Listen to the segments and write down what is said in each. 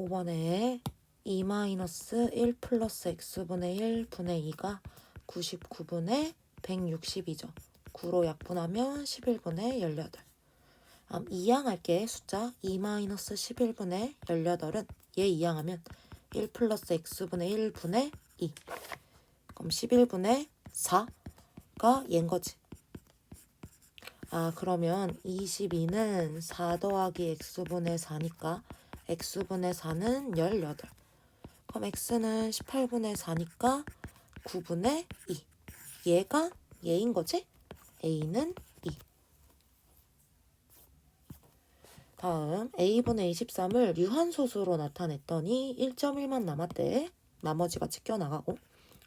5번에 2-1 플러스 x분의 1 분의 2가 99분의 160이죠. 9로 약분하면 11분의 18. 다음 2양 할게. 숫자 2-11분의 18은 얘 2양하면 1 플러스 x분의 1분의 2. 그럼 11분의 4가 얘인 거지. 아 그러면 22는 4 더하기 x분의 4니까 x분의 4는 18. 그럼 x는 18분의 4니까 9분의 2. 얘가 얘인 거지? a는 2. 다음 a분의 23을 유한소수로 나타냈더니 1.1만 남았대. 나머지가 찢겨 나가고.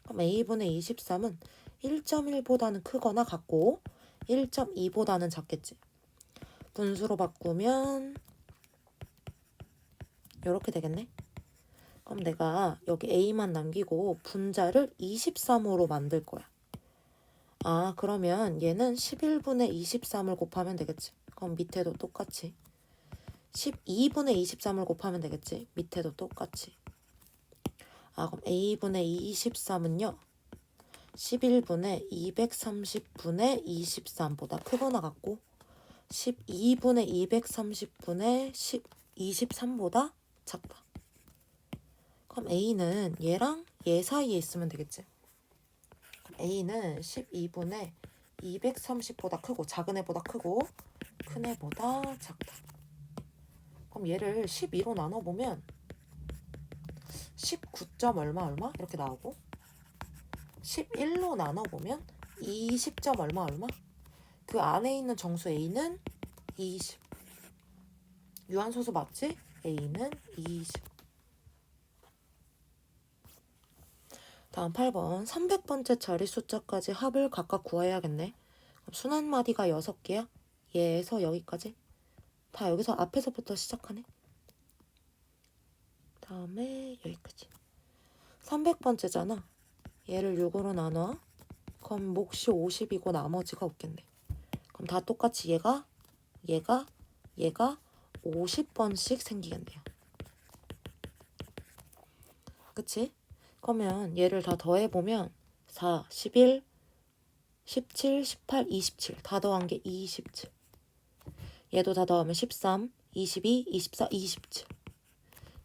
그럼 a분의 23은 1.1보다는 크거나 같고 1.2보다는 작겠지. 분수로 바꾸면 이렇게 되겠네. 그럼 내가 여기 a만 남기고 분자를 23으로 만들 거야. 아, 그러면 얘는 11분의 23을 곱하면 되겠지. 그럼 밑에도 똑같이. 12분의 23을 곱하면 되겠지. 밑에도 똑같이. 아, 그럼 a분의 23은요. 11분의 230분의 23보다 크거나 같고 12분의 230분의 10, 23보다 작다. 그럼 a는 얘랑 얘 사이에 있으면 되겠지. a는 12분의 230보다 크고 작은 애보다 크고 큰 애보다 작다. 그럼 얘를 12로 나눠보면 19점 얼마 얼마 이렇게 나오고 11로 나눠보면 20점 얼마 얼마 그 안에 있는 정수 a는 20 유한소수 맞지? A는 20 다음 8번. 300번째 자리 숫자까지 합을 각각 구해야겠네. 그럼 순한 마디가 6개야? 얘에서 여기까지? 다 여기서 앞에서부터 시작하네. 다음에 여기까지. 300번째잖아. 얘를 6으로 나눠. 그럼 몫이 50이고 나머지가 없겠네. 그럼 다 똑같이 얘가 얘가 얘가 50번씩 생기겠네요 그치? 그러면 얘를 다 더해보면 4, 11, 17, 18, 27 다 더한 게 27 얘도 다 더하면 13, 22, 24, 27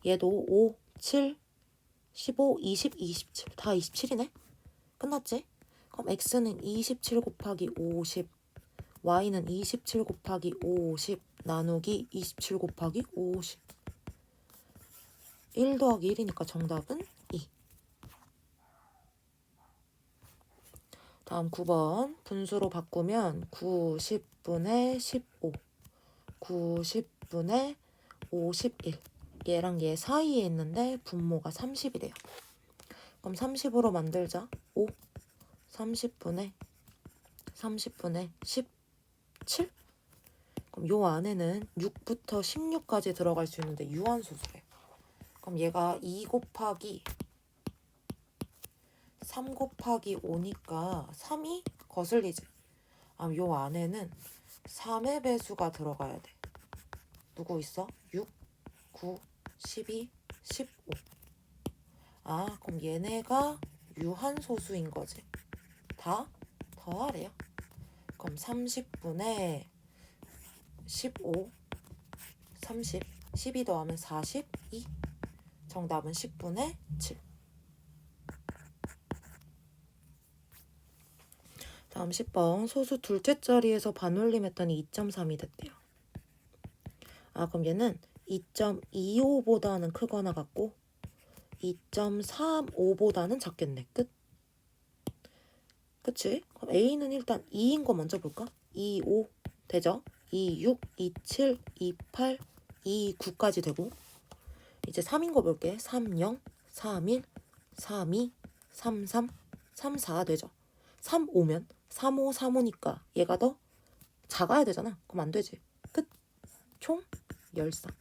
얘도 5, 7, 15, 20, 27. 다 27이네? 끝났지? 그럼 x는 27 곱하기 50, y는 27 곱하기 50 나누기 27 곱하기 50. 1 더하기 1이니까 정답은 2. 다음 9번 분수로 바꾸면 90분의 15, 90분의 51. 얘랑 얘 사이에 있는데 분모가 30이래요. 그럼 30으로 만들자. 5, 30분의 30분의 17? 그럼 요 안에는 6부터 16까지 들어갈 수 있는데 유한소수래. 그럼 얘가 2 곱하기 3 곱하기 5니까 3이 거슬리지. 아, 요 안에는 3의 배수가 들어가야 돼. 누구 있어? 6, 9, 12, 15. 아, 그럼 얘네가 유한소수인 거지. 다 더하래요. 그럼 30분의 15, 30, 12 더하면 42. 정답은 10분의 7. 다음 10번 소수 둘째 자리에서 반올림했더니 2.3이 됐대요. 아 그럼 얘는 2.25보다는 크거나 같고 2.35보다는 작겠네. 끝. 그치? 그럼 A는 일단 2인 거 먼저 볼까? 2, 5 되죠? 2, 6, 2, 7, 2, 8, 2, 9까지 되고 이제 3인 거 볼게. 3, 0, 3, 1, 3, 2, 3, 3, 3, 4 되죠? 3, 5면 3, 5, 3, 5니까 얘가 더 작아야 되잖아. 그럼 안 되지. 끝. 총 13.